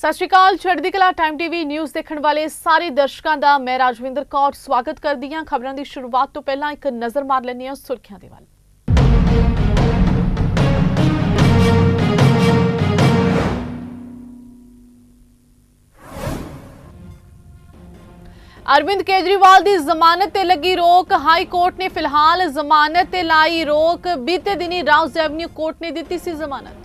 ਸਤਿ ਸ਼੍ਰੀ ਅਕਾਲ ਚੜ੍ਹਦੀ ਕਲਾ ਟਾਈਮ ਟੀਵੀ ਨਿਊਜ਼ ਦੇਖਣ ਵਾਲੇ ਸਾਰੇ ਦਰਸ਼ਕਾਂ ਦਾ ਮੈਂ ਰਾਜਵਿੰਦਰ ਕੌਰ ਸਵਾਗਤ ਕਰਦੀ ਹਾਂ। ਖਬਰਾਂ ਦੀ ਸ਼ੁਰੂਆਤ ਤੋਂ ਪਹਿਲਾਂ ਇੱਕ ਨਜ਼ਰ ਮਾਰ ਲੈਂਦੇ ਹਾਂ ਸੁਰਖੀਆਂ ਦੇ ਵੱਲ। ਅਰਵਿੰਦ ਕੇਜਰੀਵਾਲ ਦੀ ਜ਼ਮਾਨਤ ਤੇ ਲੱਗੀ ਰੋਕ। ਹਾਈ ਕੋਰਟ ਨੇ ਫਿਲਹਾਲ ਜ਼ਮਾਨਤ ਤੇ ਲਾਈ ਰੋਕ। ਬੀਤੇ ਦਿਨੀ ਰਾਉਜ਼ ਐਵਨਿਊ ਕੋਰਟ ਨੇ ਦਿੱਤੀ ਸੀ ਜ਼ਮਾਨਤ।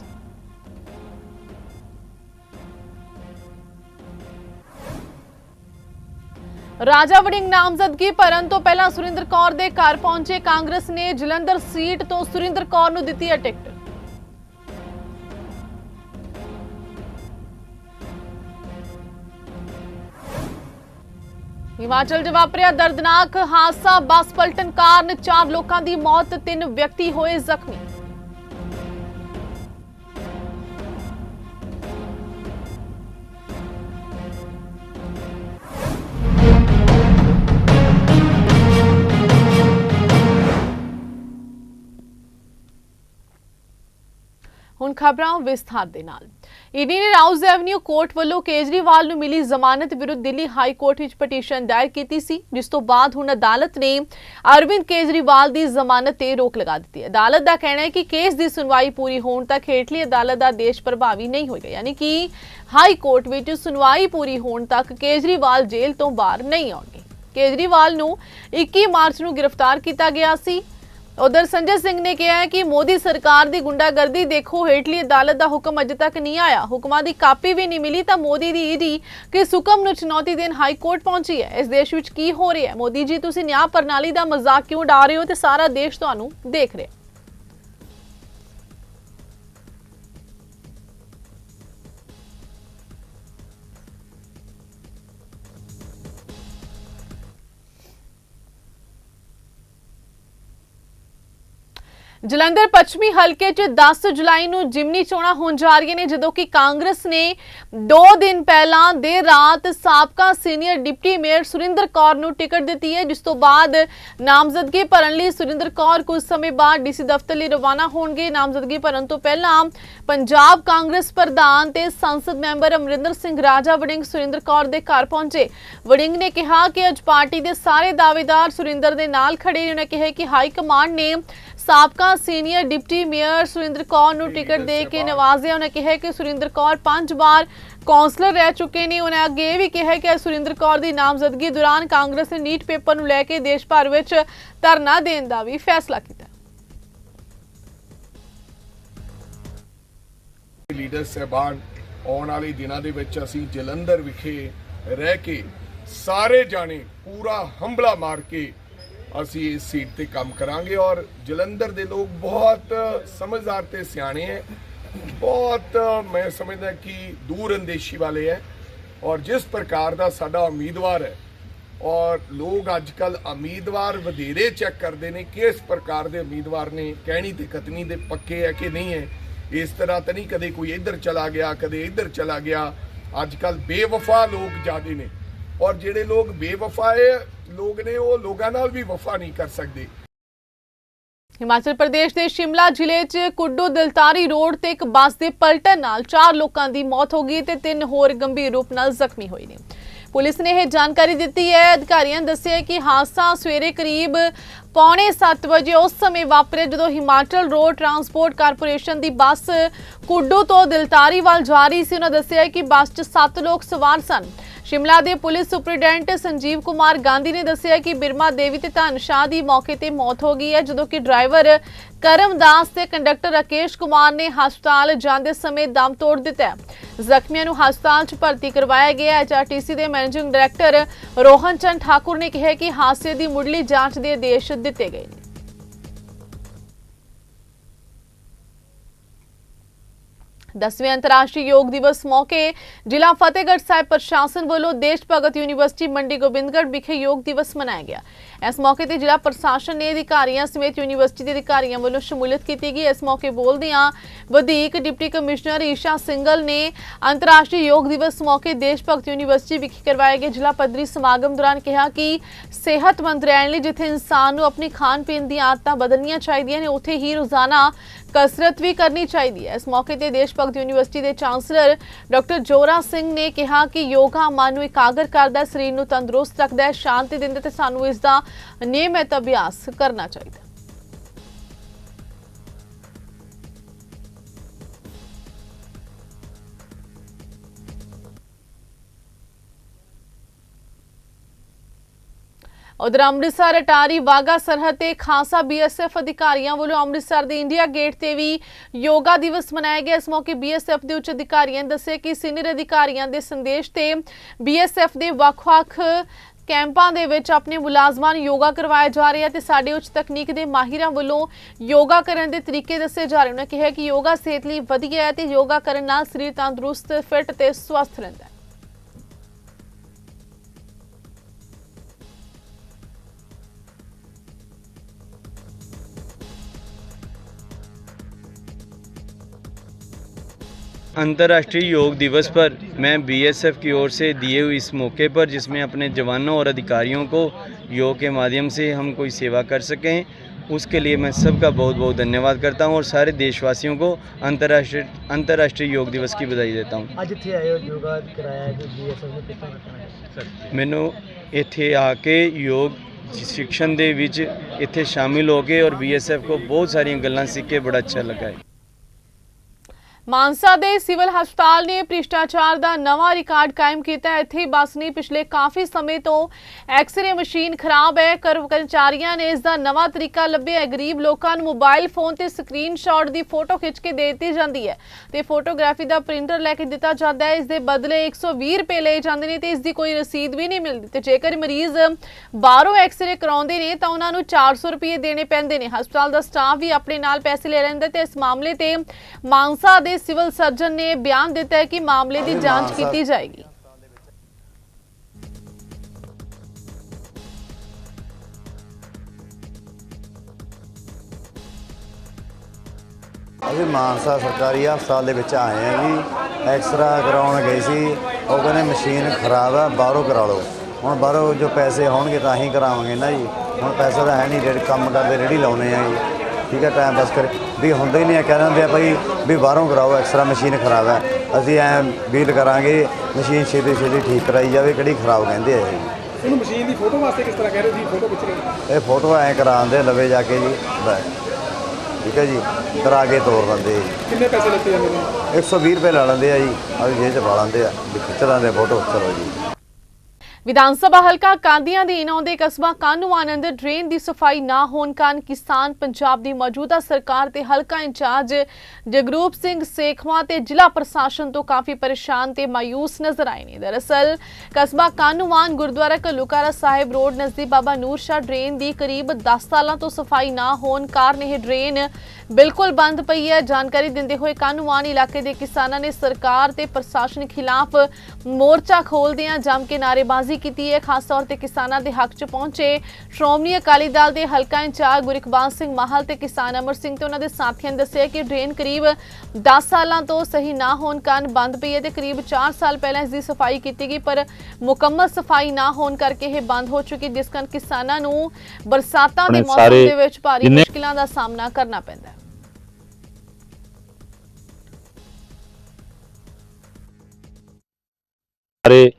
ਰਾਜਾ ਵੜਿੰਗ ਨਾਮਜ਼ਦਗੀ ਭਰਨ ਤੋਂ ਪਹਿਲਾਂ ਸੁਰਿੰਦਰ ਕੌਰ ਦੇ ਘਰ ਪਹੁੰਚੇ। ਕਾਂਗਰਸ ਨੇ ਜਲੰਧਰ ਸੀਟ ਤੋਂ ਸੁਰਿੰਦਰ ਕੌਰ ਨੂੰ ਦਿੱਤੀ ਹੈ ਟਿਕਟ। ਹਿਮਾਚਲ 'ਚ ਵਾਪਰਿਆ ਦਰਦਨਾਕ ਹਾਦਸਾ, ਬੱਸ ਪਲਟਣ ਕਾਰਨ ਚਾਰ ਲੋਕਾਂ ਦੀ ਮੌਤ, ਤਿੰਨ ਵਿਅਕਤੀ ਹੋਏ ਜ਼ਖਮੀ। ਹੁਣ ਖਬਰਾਂ ਵਿਸਥਾਰ ਦੇ ਨਾਲ। ਈਡੀ ਨੇ ਰਾਉਜ਼ ਐਵਨਿਊ ਕੋਰਟ ਵੱਲੋਂ ਕੇਜਰੀਵਾਲ ਨੂੰ ਮਿਲੀ ਜ਼ਮਾਨਤ ਵਿਰੁੱਧ ਦਿੱਲੀ ਹਾਈ ਕੋਰਟ ਵਿੱਚ ਪਟੀਸ਼ਨ ਦਾਇਰ ਕੀਤੀ ਸੀ, ਜਿਸ ਤੋਂ ਬਾਅਦ ਹੁਣ ਅਦਾਲਤ ਨੇ ਅਰਵਿੰਦ ਕੇਜਰੀਵਾਲ ਦੀ ਜ਼ਮਾਨਤ ਤੇ ਰੋਕ ਲਗਾ ਦਿੱਤੀ ਅਦਾਲਤ ਦਾ ਕਹਿਣਾ ਹੈ ਕਿ ਕੇਸ ਦੀ ਸੁਣਵਾਈ ਪੂਰੀ ਹੋਣ ਤੱਕ ਹੇਠਲੀ ਅਦਾਲਤ ਦਾ ਦੇਸ਼ ਪ੍ਰਭਾਵੀ ਨਹੀਂ ਹੋਏਗਾ। ਯਾਨੀ ਕਿ ਹਾਈ ਕੋਰਟ ਵਿੱਚ ਸੁਣਵਾਈ ਪੂਰੀ ਹੋਣ ਤੱਕ ਕੇਜਰੀਵਾਲ ਜੇਲ੍ਹ ਤੋਂ ਬਾਹਰ ਨਹੀਂ ਆਉਣਗੇ। ਕੇਜਰੀਵਾਲ ਨੂੰ 21 ਮਾਰਚ ਨੂੰ ਗ੍ਰਿਫਤਾਰ ਕੀਤਾ ਗਿਆ ਸੀ। ਉਧਰ ਸੰਜੇ ਸਿੰਘ ਨੇ ਕਿਹਾ ਹੈ ਕਿ ਮੋਦੀ ਸਰਕਾਰ ਦੀ ਗੁੰਡਾਗਰਦੀ ਦੇਖੋ ਹੇਠਲੀ ਅਦਾਲਤ ਦਾ ਹੁਕਮ ਅਜੇ ਤੱਕ ਨਹੀਂ ਆਇਆ। ਹੁਕਮਾਂ ਦੀ ਕਾਪੀ ਵੀ ਨਹੀਂ ਮਿਲੀ ਤਾਂ ਮੋਦੀ ਦੀ ਈਡੀ ਕਿਸ ਹੁਕਮ ਨੂੰ ਚੁਣੌਤੀ ਦੇਣ ਹਾਈ ਕੋਰਟ ਪਹੁੰਚੀ ਹੈ। ਇਸ ਦੇਸ਼ ਵਿੱਚ ਕੀ ਹੋ ਰਿਹਾ ਹੈ? ਮੋਦੀ ਜੀ, ਤੁਸੀਂ ਨਿਆਂ ਪ੍ਰਣਾਲੀ ਦਾ ਮਜ਼ਾਕ ਕਿਉਂ ਉਡਾ ਰਹੇ ਹੋ ਤੇ ਸਾਰਾ ਦੇਸ਼ ਤੁਹਾਨੂੰ ਦੇਖ ਰਿਹਾ ਜਲੰਧਰ ਪੱਛਮੀ ਹਲਕੇ 'ਚ 10 ਜੁਲਾਈ ਨੂੰ ਜਿਮਨੀ ਚੋਣਾਂ ਹੋਣ ਜਾ ਰਹੀਆਂ ਨੇ, ਜਦੋਂ ਕਿ ਕਾਂਗਰਸ ਨੇ 2 ਦਿਨ ਪਹਿਲਾਂ ਦੇਰ ਰਾਤ ਸਾਬਕਾ senior deputy mayor Surinder Kaur ਨੂੰ ਟਿਕਟ ਦਿੱਤੀ ਹੈ, ਜਿਸ ਤੋਂ ਬਾਅਦ ਨਾਮਜ਼ਦਗੀ ਭਰਨ ਲਈ ਸੁਰਿੰਦਰ ਕੌਰ ਕੁਝ ਸਮੇਂ ਬਾਅਦ ਡੀਸੀ ਦਫ਼ਤਰ ਲਈ ਰਵਾਨਾ ਹੋਣਗੇ। ਨਾਮਜ਼ਦਗੀ ਭਰਨ ਤੋਂ ਪਹਿਲਾਂ ਪੰਜਾਬ ਕਾਂਗਰਸ ਪ੍ਰਧਾਨ ਤੇ ਸੰਸਦ ਮੈਂਬਰ ਅਮਰਿੰਦਰ ਸਿੰਘ ਰਾਜਾ ਵੜਿੰਗ ਸੁਰਿੰਦਰ ਕੌਰ ਦੇ ਘਰ ਪਹੁੰਚੇ। ਵੜਿੰਗ ਨੇ ਕਿਹਾ ਕਿ ਅੱਜ ਪਾਰਟੀ ਦੇ ਸਾਰੇ ਦਾਅਵੇਦਾਰ ਸੁਰਿੰਦਰ ਦੇ ਨਾਲ ਖੜੇ ਨੇ। ਕਿਹਾ ਕਿ ਹਾਈ ਕਮਾਂਡ ਨੇ ਸਾਬਕਾ senior deputy mayor Surinder Kaur ਨੂੰ ਟਿਕਟ ਦੇ ਕੇ ਨਵਾਜ਼ਿਆ। ਉਹਨਾਂ ਕਿਹਾ ਕਿ ਸੁਰਿੰਦਰ ਕੌਰ ਪੰਜ ਵਾਰ ਕੌਂਸਲਰ ਰਹਿ ਚੁੱਕੇ ਨੇ। ਉਹਨਾਂ ਅੱਗੇ ਇਹ ਵੀ ਕਿਹਾ ਕਿ ਸੁਰਿੰਦਰ ਕੌਰ ਦੀ ਨਾਮਜ਼ਦਗੀ ਦੌਰਾਨ ਕਾਂਗਰਸ ਨੇ ਨੀਟ ਪੇਪਰ ਨੂੰ ਲੈ ਕੇ ਦੇਸ਼ ਭਰ ਵਿੱਚ ਧਰਨਾ ਦੇਣ ਦਾ ਵੀ ਫੈਸਲਾ ਕੀਤਾ। ਲੀਡਰ ਸਹਿਬਾਨ ਆਉਣ ਵਾਲੇ ਦਿਨਾਂ ਦੇ ਵਿੱਚ ਅਸੀਂ ਜਲੰਧਰ ਵਿਖੇ ਰਹਿ ਕੇ ਸਾਰੇ ਜਾਣੇ ਪੂਰਾ ਹੰਬਲਾ ਮਾਰ ਕੇ ਅਸੀਂ ਇਸ ਸੀਟ ਤੇ ਕੰਮ ਕਰਾਂਗੇ ਔਰ ਜਲੰਧਰ ਦੇ ਲੋਕ ਬਹੁਤ ਸਮਝਦਾਰ ਤੇ ਸਿਆਣੇ ਹੈ ਬਹੁਤ, ਮੈਂ ਸਮਝਦਾ ਕਿ ਦੂਰ ਅੰਦੇਸ਼ੀ ਵਾਲੇ ਹੈ ਔਰ ਜਿਸ ਪ੍ਰਕਾਰ ਦਾ ਸਾਡਾ ਉਮੀਦਵਾਰ ਹੈ ਔਰ ਲੋਕ ਅੱਜ ਕੱਲ ਉਮੀਦਵਾਰ ਵਧੇਰੇ ਚੈੱਕ ਕਰਦੇ ਨੇ ਕਿਸ ਪ੍ਰਕਾਰ ਦੇ ਉਮੀਦਵਾਰ ਨੇ, ਕਹਿਣੀ ਤੇ ਕਤਨੀ ਦੇ ਪੱਕੇ ਹੈ ਕਿ ਨਹੀਂ ਹੈ ਇਸ ਤਰ੍ਹਾਂ ਤਾਂ ਨਹੀਂ ਕਦੇ ਕੋਈ ਇੱਧਰ ਚਲਾ ਗਿਆ, ਕਦੇ ਇੱਧਰ ਚਲਾ ਗਿਆ। ਅੱਜ ਕੱਲ ਬੇਵਫਾ ਲੋਕ ਜ਼ਿਆਦੇ ਨੇ ਔਰ ਜਿਹੜੇ ਲੋਕ ਬੇਵਫਾ ਹੈ ਲੋਕ ਨੇ ਉਹ ਲੋਕਾਂ ਨਾਲ ਵੀ ਵਫਾ ਨਹੀਂ ਕਰ ਸਕਦੇ। ਹਿਮਾਚਲ ਪ੍ਰਦੇਸ਼ ਦੇ ਸ਼ਿਮਲਾ ਜ਼ਿਲ੍ਹੇ 'ਚ ਕੁੱਡੂ ਦਿਲਤਾਰੀ ਰੋਡ ਤੇ ਇੱਕ ਬੱਸ ਦੇ ਪਲਟਣ ਨਾਲ ਚਾਰ ਲੋਕਾਂ ਦੀ ਮੌਤ ਹੋ ਗਈ ਤੇ ਤਿੰਨ ਹੋਰ ਗੰਭੀਰ ਰੂਪ ਨਾਲ ਜ਼ਖਮੀ ਹੋਏ ਨੇ। ਪੁਲਿਸ ਨੇ ਇਹ ਜਾਣਕਾਰੀ ਦਿੱਤੀ ਹੈ। ਅਧਿਕਾਰੀਆਂ ਨੇ ਦੱਸਿਆ ਕਿ ਹਾਦਸਾ ਸਵੇਰੇ ਕਰੀਬ ਪੌਣੇ 7 ਵਜੇ ਉਸ ਸਮੇਂ ਵਾਪਰਿਆ ਜਦੋਂ ਹਿਮਾਚਲ ਰੋਡ ਟਰਾਂਸਪੋਰਟ ਕਾਰਪੋਰੇਸ਼ਨ ਦੀ ਬੱਸ ਕੁੱਡੂ ਤੋਂ ਦਿਲਤਾਰੀ ਵੱਲ ਜਾ ਰਹੀ ਸੀ। ਉਹਨਾਂ ਦੱਸਿਆ ਕਿ ਬੱਸ 'ਚ 7 ਲੋਕ ਸਵਾਰ ਸਨ। ਸ਼ਿਮਲਾ ਦੇ ਪੁਲਿਸ ਸੁਪਰਡੈਂਟ ਸੰਜੀਵ ਕੁਮਾਰ ਗਾਂਧੀ ਨੇ ਦੱਸਿਆ ਕਿ ਬਿਰਮਾ ਦੇਵੀ ਤੇ ਧਨ ਸ਼ਾਹ ਦੀ ਮੌਕੇ ਤੇ ਮੌਤ ਹੋ ਗਈ ਹੈ, ਜਦੋਂ ਕਿ ਡਰਾਈਵਰ ਕਰਮਦਾਸ ਤੇ ਕੰਡਕਟਰ ਰਾਕੇਸ਼ ਕੁਮਾਰ ਨੇ ਹਸਪਤਾਲ ਜਾਂਦੇ ਸਮੇਂ ਦਮ ਤੋੜ ਦਿੱਤਾ ਜ਼ਖਮੀਆਂ ਨੂੰ ਹਸਪਤਾਲ 'ਚ ਭਰਤੀ ਕਰਵਾਇਆ ਗਿਆ ਹੈ। ਐਚਆਰਟੀਸੀ ਦੇ ਮੈਨੇਜਿੰਗ ਡਾਇਰੈਕਟਰ ਰੋਹਨ ਚੰਦ ਠਾਕੁਰ ਨੇ ਕਿਹਾ ਕਿ ਹਾਦਸੇ ਦੀ ਮੁੱਢਲੀ ਜਾਂਚ ਦੇ ਆਦੇਸ਼ ਦਿੱਤੇ ਗਏ ਨੇ। ਦਸਵੇਂ ਅੰਤਰਰਾਸ਼ਟਰੀ ਯੋਗ ਦਿਵਸ ਮੌਕੇ ਜ਼ਿਲ੍ਹਾ ਫਤਿਹਗੜ੍ਹ ਸਾਹਿਬ ਪ੍ਰਸ਼ਾਸਨ ਵੱਲੋਂ ਦੇਸ਼ ਭਗਤ ਯੂਨੀਵਰਸਿਟੀ ਮੰਡੀ ਗੋਬਿੰਦਗੜ੍ਹ ਵਿਖੇ ਯੋਗ ਦਿਵਸ ਮਨਾਇਆ ਗਿਆ। ਇਸ ਮੌਕੇ ਤੇ ਜ਼ਿਲ੍ਹਾ ਪ੍ਰਸ਼ਾਸਨ ਨੇ ਅਧਿਕਾਰੀਆਂ ਸਮੇਤ ਯੂਨੀਵਰਸਿਟੀ ਦੇ ਅਧਿਕਾਰੀਆਂ ਵੱਲੋਂ ਸ਼ਮੂਲੀਅਤ ਕੀਤੀ ਗਈ। ਇਸ ਮੌਕੇ ਬੋਲਦਿਆਂ ਵਧੀਕ ਡਿਪਟੀ ਕਮਿਸ਼ਨਰ ਈਸ਼ਾ ਸਿੰਗਲ ਨੇ ਅੰਤਰਰਾਸ਼ਟਰੀ ਯੋਗ ਦਿਵਸ ਮੌਕੇ ਦੇਸ਼ ਭਗਤ ਯੂਨੀਵਰਸਿਟੀ ਵਿਖੇ ਕਰਵਾਏ ਗਏ ਜ਼ਿਲ੍ਹਾ ਪੱਧਰੀ ਸਮਾਗਮ ਦੌਰਾਨ ਕਿਹਾ ਕਿ ਸਿਹਤਮੰਦ ਰਹਿਣ ਲਈ ਜਿੱਥੇ ਇਨਸਾਨ ਨੂੰ ਆਪਣੀ ਖਾਣ ਪੀਣ ਦੀਆਂ ਆਦਤਾਂ ਬਦਲਣੀਆਂ ਚਾਹੀਦੀਆਂ ਨੇ, ਉੱਥੇ ਹੀ ਰੋਜ਼ਾਨਾ ਕਸਰਤ ਵੀ ਕਰਨੀ ਚਾਹੀਦੀ ਹੈ। ਇਸ ਮੌਕੇ ਤੇ ਦੇਸ਼ ਭਗਤ ਯੂਨੀਵਰਸਿਟੀ ਦੇ ਚਾਂਸਲਰ ਡਾਕਟਰ ਜੋਰਾ ਸਿੰਘ ਨੇ ਕਿਹਾ ਕਿ ਯੋਗਾ ਮਨ ਨੂੰ ਇਕਾਗਰ ਕਰਦਾ ਸਰੀਰ ਨੂੰ ਤੰਦਰੁਸਤ ਰੱਖਦਾ ਹੈ, ਸ਼ਾਂਤੀ ਦਿੰਦਾ ਹੈ ਤੇ ਸਾਨੂੰ ਇਸ ਦਾ ਨਿਯਮਿਤ ਅਭਿਆਸ ਕਰਨਾ ਚਾਹੀਦਾ। ਉਧਰ ਅੰਮ੍ਰਿਤਸਰ, ਅਟਾਰੀ ਵਾਗਾ ਸਰਹੱਦ ਤੇ ਖਾਸਾ ਬੀਐਸਐਫ ਅਧਿਕਾਰੀਆਂ ਵੱਲੋਂ ਅੰਮ੍ਰਿਤਸਰ ਦੇ ਇੰਡੀਆ ਗੇਟ ਤੇ ਵੀ ਯੋਗਾ ਦਿਵਸ ਮਨਾਇਆ ਗਿਆ। ਇਸ ਮੌਕੇ ਬੀਐਸਐਫ ਦੇ ਉੱਚ ਅਧਿਕਾਰੀਆਂ ਨੇ ਦੱਸਿਆ ਕਿ ਸੀਨੀਅਰ ਅਧਿਕਾਰੀਆਂ ਦੇ ਸੰਦੇਸ਼ ਤੇ ਬੀਐਸਐਫ ਦੇ ਵੱਖ-ਵੱਖ ਕੈਂਪਾਂ ਦੇ ਵਿੱਚ ਆਪਣੇ ਮੁਲਾਜ਼ਮਾਂ ਨੂੰ ਯੋਗਾ ਕਰਵਾਇਆ ਜਾ ਰਿਹਾ ਤੇ ਸਾਡੇ ਉੱਚ ਤਕਨੀਕ ਦੇ ਮਾਹਿਰਾਂ ਵੱਲੋਂ ਯੋਗਾ ਕਰਨ ਦੇ ਤਰੀਕੇ ਦੱਸੇ ਜਾ ਰਹੇ ਉਹਨਾਂ ਕਿਹਾ ਕਿ ਯੋਗਾ ਸਿਹਤ ਲਈ ਵਧੀਆ ਹੈ ਤੇ ਯੋਗਾ ਕਰਨ ਨਾਲ ਸਰੀਰ ਤੰਦਰੁਸਤ, ਫਿੱਟ ਤੇ ਸਵਸਥ ਰਹਿੰਦਾ ਹੈ। अंतर्राष्ट्रीय योग दिवस पर मैं बीएसएफ की ओर से दिए हुए इस मौके पर जिसमें अपने जवानों और अधिकारियों को योग के माध्यम से हम कोई सेवा कर सकें उसके लिए मैं सबका बहुत बहुत धन्यवाद करता हूं और सारे देशवासियों को अंतर्राष्ट्रीय अंतर्राष्ट्रीय योग दिवस की बधाई देता हूं ਅੱਜ ਇੱਥੇ ਆਏ ਹੋ ਯੋਗਾ ਕਰਾਇਆ ਜੋ ਬੀਐਸਐਫ ਨੇ ਕਿਸ ਤਰ੍ਹਾਂ ਕਰਨਾ ਮੈਨੂੰ ਇੱਥੇ ਆ ਕੇ ਯੋਗ ਸਿੱਖਣ ਦੇ ਵਿੱਚ ਇੱਥੇ ਸ਼ਾਮਿਲ ਹੋ ਕੇ ਔਰ ਬੀਐਸਐਫ ਕੋ ਬਹੁਤ ਸਾਰੀਆਂ ਗੱਲਾਂ ਸਿੱਖ ਕੇ ਬੜਾ ਅੱਛਾ ਲੱਗਾ ਹੈ ਮਾਨਸਾ ਦੇ ਸਿਵਲ ਹਸਪਤਾਲ ਨੇ ਭ੍ਰਿਸ਼ਟਾਚਾਰ ਦਾ ਨਵਾਂ ਰਿਕਾਰਡ ਕਾਇਮ ਕੀਤਾ ਹੈ। ਇੱਥੇ ਬੱਸ ਨੇ ਪਿਛਲੇ ਕਾਫੀ ਸਮੇਂ ਤੋਂ ਐਕਸ-ਰੇ ਮਸ਼ੀਨ ਖਰਾਬ ਹੈ। ਕਰ- ਕਰਮਚਾਰੀਆਂ ਨੇ ਇਸ ਦਾ ਨਵਾਂ ਤਰੀਕਾ ਲੱਭਿਆ ਹੈ। ਗਰੀਬ ਲੋਕਾਂ ਨੂੰ ਮੋਬਾਈਲ ਫੋਨ ਤੇ ਸਕਰੀਨਸ਼ਾਟ ਦੀ ਫੋਟੋ ਖਿੱਚ ਕੇ ਦੇ ਦਿੱਤੀ ਜਾਂਦੀ ਹੈ ਤੇ ਫੋਟੋਗ੍ਰਾਫੀ ਦਾ ਪ੍ਰਿੰਟਰ ਲੈ ਕੇ ਦਿੱਤਾ ਜਾਂਦਾ ਹੈ। ਇਸ ਦੇ ਬਦਲੇ 120 ਰੁਪਏ ਲਏ ਜਾਂਦੇ ਨੇ ਤੇ ਇਸ ਦੀ ਕੋਈ ਰਸੀਦ ਵੀ ਨਹੀਂ ਮਿਲਦੀ ਤੇ ਜੇਕਰ ਮਰੀਜ਼ ਬਾਹਰੋਂ ਐਕਸ-ਰੇ ਕਰਾਉਂਦੇ ਨੇ ਤਾਂ ਉਹਨਾਂ ਨੂੰ 400 ਰੁਪਏ ਦੇਣੇ ਪੈਂਦੇ ਨੇ। ਹਸਪਤਾਲ ਦਾ ਸਟਾਫ ਵੀ ਆਪਣੇ ਨਾਲ ਪੈਸੇ ਲੈ ਲੈਂਦਾ ਤੇ ਇਸ ਮਾਮਲੇ ਤੇ ਮਾਨਸਾ ਦੇ ਸਿਵਲ ਸਰਜਨ ਨੇ ਬਿਆਨ ਦਿੱਤਾ ਹੈ ਕਿ ਮਾਮਲੇ ਦੀ ਜਾਂਚ ਕੀਤੀ ਜਾਏਗੀ। ਅਸੀਂ ਮਾਨਸਾ ਸਰਕਾਰੀ ਹਸਪਤਾਲ ਦੇ ਵਿੱਚ ਆਏ ਹਾਂ ਜੀ। ਐਕਸਰਾ ਕਰਾਉਣ ਗਏ ਸੀ। ਉਹ ਕਹਿੰਦੇ ਮਸ਼ੀਨ ਖਰਾਬ ਹੈ ਬਾਹਰੋਂ ਕਰਾ ਲਓ। ਹੁਣ ਬਾਹਰੋਂ ਜੋ ਪੈਸੇ ਹੋਣਗੇ ਤਾਂ ਅਸੀਂ ਕਰਾਵਾਂਗੇ ਨਾ ਜੀ। ਹੁਣ ਪੈਸਾ ਤਾਂ ਹੈ ਨਹੀਂ ਰੇੜੀ ਕੰਮ ਕਰਦੇ ਰੇੜੀ ਲਾਉਨੇ ਆ ਜੀ। ਠੀਕ ਹੈ ਟਾਈਮ ਪਾਸ ਕਰ। ਵੀ ਹੁੰਦਾ ਹੀ ਨਹੀਂ ਹੈ ਕਹਿ ਦਿੰਦੇ ਆ ਭਾਈ ਵੀ ਬਾਹਰੋਂ ਕਰਾਓ ਐਕਸਰਾ ਮਸ਼ੀਨ ਖਰਾਬ ਹੈ। ਅਸੀਂ ਐ ਵੀਲ ਕਰਾਂਗੇ ਮਸ਼ੀਨ ਛੇਤੀ ਛੇਤੀ ਠੀਕ ਕਰਾਈ ਜਾਵੇ ਕਿਹੜੀ ਖਰਾਬ ਕਹਿੰਦੇ ਆ ਇਹ। ਇਹਨੂੰ ਮਸ਼ੀਨ ਦੀ ਫੋਟੋ ਵਾਸਤੇ ਕਿਸ ਤਰ੍ਹਾਂ ਕਹਿ ਰਹੇ ਸੀ ਫੋਟੋ ਖਿੱਚ ਰਹੇ ਇਹ ਫੋਟੋ ਐ ਕਰਾਉਂਦੇ ਲਵੇ ਜਾ ਕੇ ਜੀ ਬਸ ਠੀਕ ਹੈ ਜੀ ਕਰਾ ਕੇ ਤੋਰ ਦਿੰਦੇ ਆ ਜੀ। ਕਿੰਨੇ ਪੈਸੇ ਜਾਂਦੇ ਨੇ? 120 ਰੁਪਏ ਲਾ ਲੈਂਦੇ ਆ ਜੀ ਆ ਜੇਬ ਚ ਪਾ ਲੈਂਦੇ ਆ ਵੀ ਖਿੱਚ ਲੈਂਦੇ ਫੋਟੋ ਚਲੋ ਜੀ। ਵਿਧਾਨ ਸਭਾ ਹਲਕਾ ਕਾਂਦੀਆਂ ਦੇ ਇਨੌਂਦੇ ਕਸਬਾ ਕਾਨੂੰਵਾਨ ਅੰਦਰ ਡਰੇਨ ਦੀ ਸਫ਼ਾਈ ਨਾ ਹੋਣ ਕਾਰਨ ਕਿਸਾਨ ਪੰਜਾਬ ਦੀ ਮੌਜੂਦਾ ਸਰਕਾਰ ਤੇ ਹਲਕਾ ਇੰਚਾਰਜ ਜਗਰੂਪ ਸਿੰਘ ਸੇਖਵਾਂ ਤੇ ਜ਼ਿਲ੍ਹਾ ਪ੍ਰਸ਼ਾਸਨ ਤੋਂ ਕਾਫੀ ਪਰੇਸ਼ਾਨ ਤੇ ਮਾਯੂਸ ਨਜ਼ਰ ਆਏ ਨੇ। ਦਰਅਸਲ, ਕਸਬਾ ਕਾਨੂੰਵਾਨ ਗੁਰਦੁਆਰਾ ਕਲੂਕਾਰਾ ਸਾਹਿਬ ਰੋਡ ਨਜ਼ਦੀਕ ਬਾਬਾ ਨੂਰ ਸ਼ਾਹ ਡਰੇਨ ਦੀ ਕਰੀਬ 10 ਸਾਲਾਂ ਤੋਂ ਸਫ਼ਾਈ ਨਾ ਹੋਣ ਕਾਰਨ ਇਹ ਡਰੇਨ ਬਿਲਕੁਲ ਬੰਦ ਪਈ ਹੈ। ਜਾਣਕਾਰੀ ਦਿੰਦੇ ਹੋਏ ਕਾਨੂੰਵਾਨ ਇਲਾਕੇ ਦੇ ਕਿਸਾਨਾਂ ਨੇ ਸਰਕਾਰ ਤੇ ਪ੍ਰਸ਼ਾਸਨ ਖਿਲਾਫ ਮੋਰਚਾ ਖੋਲਦਿਆਂ ਜੰਮ ਕੇ ਨਾਅਰੇਬਾਜ਼ੀ ਕੀਤੀ ਹੈ। ਖਾਸ ਤੌਰ ਤੇ ਕਿਸਾਨਾਂ ਦੇ ਹੱਕ 'ਚ ਪਹੁੰਚੇ ਸ਼੍ਰੋਮਣੀ ਅਕਾਲੀ ਦਲ ਦੇ ਹਲਕਾ ਇੰਚਾਰਜ ਗੁਰਿਕਬਾਨ ਸਿੰਘ ਮਾਹਲ ਤੇ ਕਿਸਾਨ ਅਮਰ ਸਿੰਘ ਤੇ ਉਹਨਾਂ ਦੇ ਸਾਥੀਆਂ ਨੇ ਦੱਸਿਆ ਕਿ ਡਰੇਨ ਕਰੀਬ 10 ਸਾਲਾਂ ਤੋਂ ਸਹੀ ਨਾ ਹੋਣ ਕਾਰਨ ਬੰਦ ਪਈ ਹੈ ਤੇ ਕਰੀਬ 4 ਸਾਲ ਪਹਿਲਾਂ ਇਸ ਦੀ ਸਫ਼ਾਈ ਕੀਤੀ ਗਈ ਪਰ ਮੁਕੰਮਲ ਸਫ਼ਾਈ ਨਾ ਹੋਣ ਕਰਕੇ ਇਹ ਬੰਦ ਹੋ ਚੁੱਕੀ ਜਿਸ ਕਾਰਨ ਕਿਸਾਨਾਂ ਨੂੰ ਬਰਸਾਤਾਂ ਦੇ ਮੌਸਮ ਦੇ ਵਿੱਚ ਭਾਰੀ ਮੁਸ਼ਕਿਲਾਂ ਦਾ ਸਾਹਮਣਾ ਕਰਨਾ ਪੈਂਦਾ ਹੈ। ਸਾਰੇ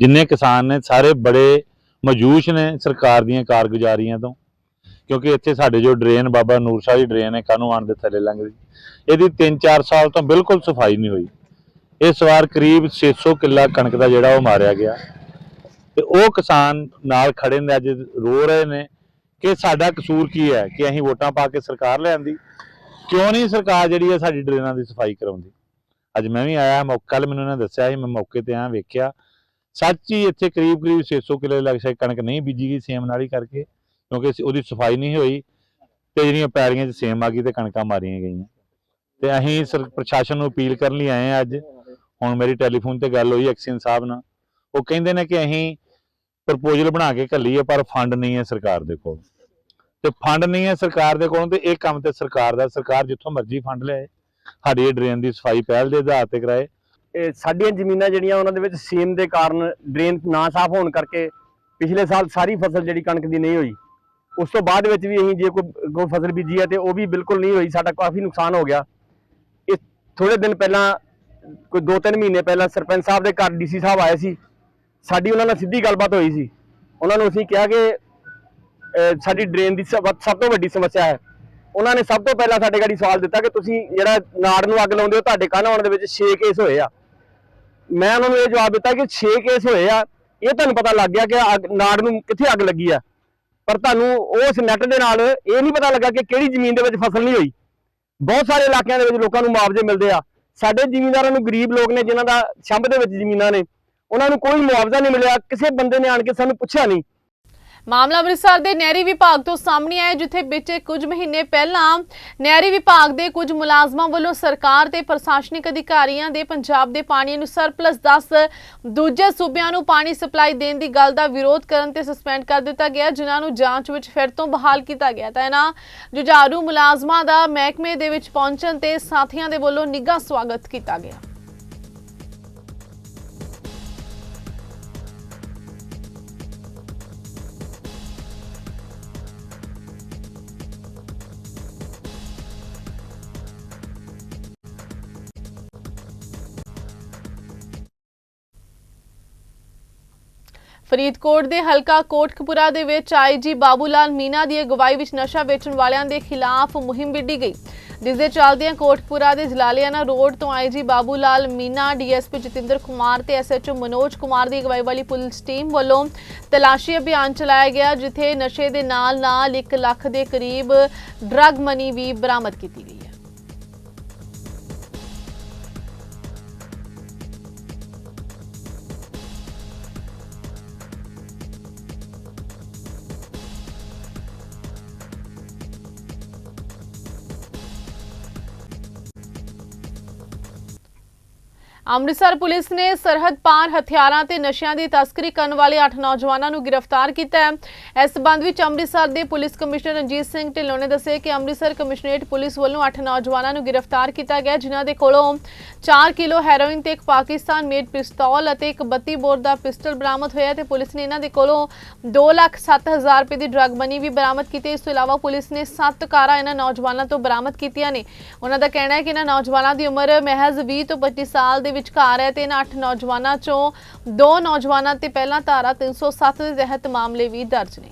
ਜਿੰਨੇ ਕਿਸਾਨ ਨੇ, ਸਾਰੇ ਬੜੇ ਮਜੂਸ਼ ਨੇ ਸਰਕਾਰ ਦੀਆਂ ਕਾਰਗੁਜ਼ਾਰੀਆਂ ਤੋਂ। ਕਿਉਂਕਿ ਇੱਥੇ ਸਾਡੇ ਜੋ ਡਰੇਨ ਬਾਬਾ ਨੂਰ ਸ਼ਾਹ ਦੀ ਡਰੇਨ ਹੈ ਕਾਨੂੰਨ ਦੇ ਥੱਲੇ ਲੰਘਦੀ? ਇਹਦੀ 3-4 ਸਾਲ ਤੋਂ ਬਿਲਕੁਲ ਸਫ਼ਾਈ ਨਹੀਂ ਹੋਈ। ਇਸ ਵਾਰ ਕਰੀਬ 600 ਕਿੱਲਾ ਕਣਕ ਦਾ ਜਿਹੜਾ ਉਹ ਮਾਰਿਆ ਗਿਆ। ਤੇ ਉਹ ਕਿਸਾਨ ਨਾਲ ਖੜੇ ਨੇ, ਅੱਜ ਰੋ ਰਹੇ ਨੇ ਕਿ ਸਾਡਾ ਕਸੂਰ ਕੀ ਹੈ ਕਿ ਅਸੀਂ ਵੋਟਾਂ ਪਾ ਕੇ ਸਰਕਾਰ ਲਿਆਂਦੀ? ਕਿਉਂ ਨਹੀਂ ਸਰਕਾਰ ਜਿਹੜੀ ਹੈ ਸਾਡੀ ਡਰੇਨਾਂ ਦੀ ਸਫ਼ਾਈ ਕਰਾਉਂਦੀ? ਅੱਜ ਮੈਂ ਵੀ ਆਇਆ, ਮੌਕਾ ਕੱਲ ਮੈਨੂੰ ਇਹਨਾਂ ਦੱਸਿਆ ਸੀ, ਮੈਂ ਮੌਕੇ ਤੇ ਆਇਆ, ਵੇਖਿਆ। ਸੱਚ ਹੀ ਇੱਥੇ ਕਰੀਬ ਕਰੀਬ 600 ਕਿੱਲੇ ਲੱਗ ਸ਼ਾਇਦ ਕਣਕ ਨਹੀਂ ਬੀਜੀ ਗਈ ਸੇਮ ਨਾਲੀ ਕਰਕੇ, ਕਿਉਂਕਿ ਉਹਦੀ ਸਫ਼ਾਈ ਨਹੀਂ ਹੋਈ ਤੇ ਜਿਹੜੀਆਂ ਪੈਲੀਆਂ 'ਚ ਸੇਮ ਆ ਗਈ ਤੇ ਕਣਕਾਂ ਮਾਰੀਆਂ ਗਈਆਂ। ਤੇ ਅਸੀਂ ਸਰ, ਪ੍ਰਸ਼ਾਸਨ ਨੂੰ ਅਪੀਲ ਕਰਨ ਲਈ ਆਏ ਆ ਅੱਜ। ਹੁਣ ਮੇਰੀ ਟੈਲੀਫੋਨ ਤੇ ਗੱਲ ਹੋਈ ਐਕਸੀਅਨ ਸਾਹਿਬ ਨਾਲ। ਉਹ ਕਹਿੰਦੇ ਨੇ ਕਿ ਅਸੀਂ ਪ੍ਰਪੋਜ਼ਲ ਬਣਾ ਕੇ ਘੱਲੀ ਹੈ ਪਰ ਫੰਡ ਨਹੀਂ ਹੈ ਸਰਕਾਰ ਦੇ ਕੋਲ। ਤੇ ਫੰਡ ਨਹੀਂ ਹੈ ਸਰਕਾਰ ਦੇ ਕੋਲ ਤੇ ਇਹ ਕੰਮ ਤੇ ਸਰਕਾਰ ਦਾ, ਸਰਕਾਰ ਜਿੱਥੋਂ ਮਰਜ਼ੀ ਫੰਡ ਲਿਆਏ ਸਾਡੀ ਡਰੇਨ ਦੀ ਸਫ਼ਾਈ ਪਹਿਲ ਦੇ ਆਧਾਰ ਤੇ ਕਰਾਏ। ਇਹ ਸਾਡੀਆਂ ਜ਼ਮੀਨਾਂ ਜਿਹੜੀਆਂ ਉਹਨਾਂ ਦੇ ਵਿੱਚ ਸੀਮ ਦੇ ਕਾਰਨ ਡਰੇਨ ਨਾ ਸਾਫ਼ ਹੋਣ ਕਰਕੇ ਪਿਛਲੇ ਸਾਲ ਸਾਰੀ ਫਸਲ ਜਿਹੜੀ ਕਣਕ ਦੀ ਨਹੀਂ ਹੋਈ। ਉਸ ਤੋਂ ਬਾਅਦ ਵਿੱਚ ਵੀ ਅਸੀਂ ਜੇ ਕੋਈ ਕੋਈ ਫਸਲ ਬੀਜੀ ਹੈ ਤੇ ਉਹ ਵੀ ਬਿਲਕੁਲ ਨਹੀਂ ਹੋਈ, ਸਾਡਾ ਕਾਫੀ ਨੁਕਸਾਨ ਹੋ ਗਿਆ। ਇਹ ਥੋੜੇ ਦਿਨ ਪਹਿਲਾਂ, ਕੋਈ 2-3 ਮਹੀਨੇ ਪਹਿਲਾਂ ਸਰਪੰਚ ਸਾਹਿਬ ਦੇ ਘਰ ਡੀਸੀ ਸਾਹਿਬ ਆਏ ਸੀ। ਸਾਡੀ ਉਹਨਾਂ ਨਾਲ ਸਿੱਧੀ ਗੱਲਬਾਤ ਹੋਈ ਸੀ। ਉਹਨਾਂ ਨੂੰ ਅਸੀਂ ਕਿਹਾ ਕਿ ਸਾਡੀ ਡਰੇਨ ਦੀ ਸਭ ਤੋਂ ਵੱਡੀ ਸਮੱਸਿਆ ਹੈ। ਉਹਨਾਂ ਨੇ ਸਭ ਤੋਂ ਪਹਿਲਾਂ ਸਾਡੇ ਗਾੜੀ ਸਵਾਲ ਦਿੱਤਾ ਕਿ ਤੁਸੀਂ ਜਿਹੜਾ ਨਾੜ ਨੂੰ ਅੱਗ ਲਾਉਂਦੇ ਹੋ, ਤੁਹਾਡੇ ਕੰਨ ਆਉਣ ਦੇ ਵਿੱਚ 6 ਕੇਸ ਹੋਏ ਆ। ਮੈਂ ਉਹਨਾਂ ਨੂੰ ਇਹ ਜਵਾਬ ਦਿੱਤਾ ਕਿ 6 ਕੇਸ ਹੋਏ ਆ। ਇਹ ਤੁਹਾਨੂੰ ਪਤਾ ਲੱਗ ਗਿਆ ਕਿ ਅੱਗ- ਨਾੜ ਨੂੰ ਕਿੱਥੇ ਅੱਗ ਲੱਗੀ ਆ। ਪਰ ਤੁਹਾਨੂੰ ਉਸ ਨੈਟ ਦੇ ਨਾਲ ਇਹ ਨਹੀਂ ਪਤਾ ਲੱਗਾ ਕਿ ਕਿਹੜੀ ਜ਼ਮੀਨ ਦੇ ਵਿੱਚ ਫਸਲ ਨਹੀਂ ਹੋਈ। ਬਹੁਤ ਸਾਰੇ ਇਲਾਕਿਆਂ ਦੇ ਵਿੱਚ ਲੋਕਾਂ ਨੂੰ ਮੁਆਵਜ਼ੇ ਮਿਲਦੇ ਆ। ਸਾਡੇ ਜ਼ਿਮੀਂਦਾਰਾਂ ਨੂੰ ਗਰੀਬ ਲੋਕ ਨੇ ਜਿਨ੍ਹਾਂ ਦਾ ਛੰਭ ਦੇ ਵਿੱਚ ਜ਼ਮੀਨਾਂ ਨੇ। ਉਹਨਾਂ ਨੂੰ ਕੋਈ ਮੁਆਵਜ਼ਾ ਨਹੀਂ ਮਿਲਿਆ। ਕਿਸੇ ਬੰਦੇ ਨੇ ਆਣ ਕੇ ਸਾਨੂੰ ਪੁੱਛਿਆ ਨਹੀਂ। ਮਾਮਲਾ ਅੰਮ੍ਰਿਤਸਰ ਦੇ ਨਹਿਰੀ ਵਿਭਾਗ ਤੋਂ ਸਾਹਮਣੇ ਆਇਆ ਜਿੱਥੇ ਪਿਛੇ ਕੁਝ ਮਹੀਨੇ ਪਹਿਲਾਂ ਨਹਿਰੀ ਵਿਭਾਗ ਦੇ ਕੁਝ ਮੁਲਾਜ਼ਮਾਂ ਵੱਲੋਂ ਸਰਕਾਰ ਤੇ ਪ੍ਰਸ਼ਾਸਨਿਕ ਅਧਿਕਾਰੀਆਂ ਦੇ ਪੰਜਾਬ ਦੇ ਪਾਣੀ ਨੂੰ ਸਰਪਲਸ ਦੱਸ ਦੂਜੇ ਸੂਬਿਆਂ ਨੂੰ ਪਾਣੀ ਸਪਲਾਈ ਦੇਣ ਦੀ ਗੱਲ ਦਾ ਵਿਰੋਧ ਕਰਨ ਤੇ ਸਸਪੈਂਡ ਕਰ ਦਿੱਤਾ ਗਿਆ, ਜਿਨ੍ਹਾਂ ਨੂੰ ਜਾਂਚ ਵਿੱਚ ਫਿਰ ਤੋਂ ਬਹਾਲ ਕੀਤਾ ਗਿਆ। ਤਾਂ ਇਹਨਾਂ ਜੁਝਾਰੂ ਮੁਲਾਜ਼ਮਾਂ ਦਾ ਮਹਿਕਮੇ ਦੇ ਵਿੱਚ ਪਹੁੰਚਣ ਤੇ ਸਾਥੀਆਂ ਦੇ ਵੱਲੋਂ ਨਿੱਘਾ ਸਵਾਗਤ ਕੀਤਾ ਗਿਆ। ਫਰੀਦਕੋਟ ਦੇ ਹਲਕਾ ਕੋਟਕਪੁਰਾ ਦੇ ਵਿੱਚ ਆਈਜੀ ਬਾਬੂ ਲਾਲ ਮੀਨਾ ਦੀ ਅਗਵਾਈ ਵਿੱਚ ਨਸ਼ਾ ਵੇਚਣ ਵਾਲਿਆਂ ਦੇ ਖਿਲਾਫ ਮੁਹਿੰਮ ਵਿੱਢੀ ਗਈ। ਜਿਸ ਦੇ ਚੱਲਦਿਆਂ ਕੋਟਕਪੁਰਾ ਦੇ ਜਲਾਲਿਆਣਾ ਰੋਡ ਤੋਂ ਆਈਜੀ ਬਾਬੂ ਲਾਲ ਮੀਨਾ, ਡੀਐਸਪੀ ਜਤਿੰਦਰ ਕੁਮਾਰ ਤੇ ਐਸਐਚਓ ਮਨੋਜ ਕੁਮਾਰ ਦੀ ਅਗਵਾਈ ਵਾਲੀ ਪੁਲਿਸ ਟੀਮ ਵੱਲੋਂ ਤਲਾਸ਼ੀ ਅਭਿਆਨ ਚਲਾਇਆ ਗਿਆ, ਜਿੱਥੇ ਨਸ਼ੇ ਦੇ ਨਾਲ ਨਾਲ 1 ਲੱਖ ਦੇ ਕਰੀਬ ਡਰੱਗ ਮਨੀ ਵੀ ਬਰਾਮਦ ਕੀਤੀ ਗਈ। ਅੰਮ੍ਰਿਤਸਰ ਪੁਲਿਸ ਨੇ ਸਰਹੱਦ ਪਾਰ ਹਥਿਆਰਾਂ ਤੇ ਨਸ਼ਿਆਂ ਦੀ ਤਸਕਰੀ ਕਰਨ ਵਾਲੇ 8 ਨੌਜਵਾਨਾਂ ਨੂੰ ਗ੍ਰਿਫਤਾਰ ਕੀਤਾ ਹੈ। ਇਸ ਸਬੰਧ ਵਿੱਚ ਅੰਮ੍ਰਿਤਸਰ ਦੇ ਪੁਲਿਸ ਕਮਿਸ਼ਨਰ ਰਣਜੀਤ ਸਿੰਘ ਢਿੱਲੋਂ ਨੇ ਦੱਸਿਆ ਕਿ ਅੰਮ੍ਰਿਤਸਰ ਕਮਿਸ਼ਨਰੇਟ ਪੁਲਿਸ ਵੱਲੋਂ 8 ਨੌਜਵਾਨਾਂ ਨੂੰ ਗ੍ਰਿਫਤਾਰ ਕੀਤਾ ਗਿਆ ਜਿਨ੍ਹਾਂ ਦੇ ਕੋਲੋਂ 4 ਕਿਲੋ ਹੈਰੋਇਨ ਤੇ ਇੱਕ ਪਾਕਿਸਤਾਨ ਮੇਡ ਪਿਸਤੌਲ ਅਤੇ ਇੱਕ 32 ਬੋਰ ਦਾ ਪਿਸਟਲ ਬਰਾਮਦ ਹੋਇਆ ਤੇ ਪੁਲਿਸ ਨੇ ਇਹਨਾਂ ਦੇ ਕੋਲੋਂ 2,07,000 ਰੁਪਏ ਦੀ ਡਰੱਗ ਮਨੀ ਵੀ ਬਰਾਮਦ ਕੀਤੀ। ਇਸ ਤੋਂ ਇਲਾਵਾ ਪੁਲਿਸ ਨੇ 7 ਕਾਰਾਂ ਇਹਨਾਂ ਨੌਜਵਾਨਾਂ ਤੋਂ ਬਰਾਮਦ ਕੀਤੀਆਂ ਨੇ। ਉਹਨਾਂ ਦਾ ਕਹਿਣਾ ਹੈ ਕਿ ਇਹਨਾਂ ਨੌਜਵਾਨਾਂ ਦੀ ਉਮਰ ਮਹਿਜ਼ 20 ਤੋਂ 25 ਸਾਲ ਦੇ ਵਿਚਕਾਰ ਹੈ ਤੇ ਇਹਨਾਂ 8 ਨੌਜਵਾਨਾਂ ਚੋਂ ਦੋ ਨੌਜਵਾਨਾਂ ਤੇ ਪਹਿਲਾਂ ਧਾਰਾ 307 ਦੇ ਤਹਿਤ ਮਾਮਲੇ ਵੀ ਦਰਜ